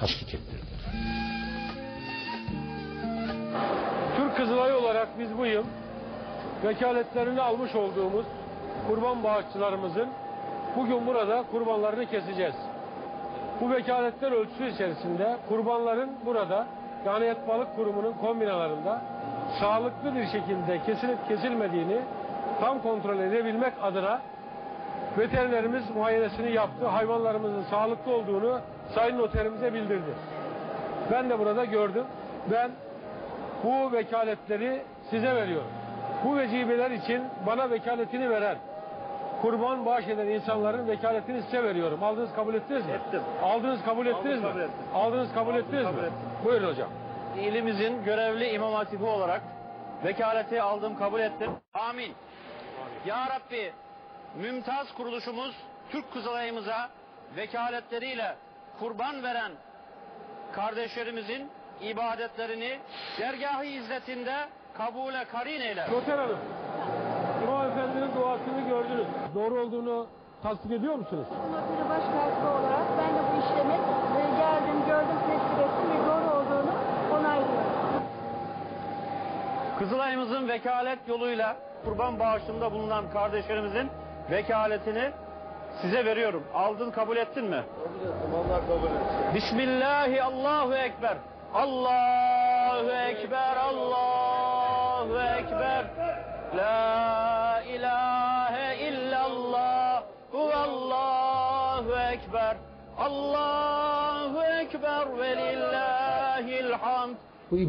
tasdik ettirdi. Türk Kızılayı olarak biz bu yıl vekaletlerini almış olduğumuz kurban bağışçılarımızın bugün burada kurbanlarını keseceğiz. Bu vekaletler ölçüsü içerisinde kurbanların burada yani et balık kurumunun kombinalarında sağlıklı bir şekilde kesilip kesilmediğini tam kontrol edebilmek adına veterinerimiz muayenesini yaptı. Hayvanlarımızın sağlıklı olduğunu sayın noterimize bildirdi. Ben de burada gördüm. Ben bu vekaletleri size veriyorum. Bu vecibeler için bana vekaletini veren, kurban bağış eden insanların vekaletini size veriyorum. Aldınız kabul ettiniz mi? Ettim. Aldınız kabul ettiniz kabul mi? ettim. Aldınız kabul ettiniz kabul mi? ettim. Buyurun hocam. İlimizin görevli imam hatibi olarak vekaleti aldım kabul ettim. Amin. Ya Rabbi mümtaz kuruluşumuz Türk Kızılayımıza vekaletleriyle kurban veren kardeşlerimizin ibadetlerini dergahı izzetinde kabule karin eyle. Noter Hanım, İmam Efendi'nin duasını gördünüz. Doğru olduğunu tasdik ediyor musunuz? Noteri baş kaslı olarak ben de bu işlemi e, geldim, gördüm, tespit ettim ve doğru olduğunu onaylıyorum. Kızılayımızın vekalet yoluyla kurban bağışında bulunan kardeşlerimizin vekaletini size veriyorum. Aldın kabul ettin mi? Allah kabul etsin. Bismillahi Allahu Ekber. Allahu Ekber, Allahu Ekber. La ilahe illallah. Huvallahu Ekber. Allahu Ekber ve lillahil hamd.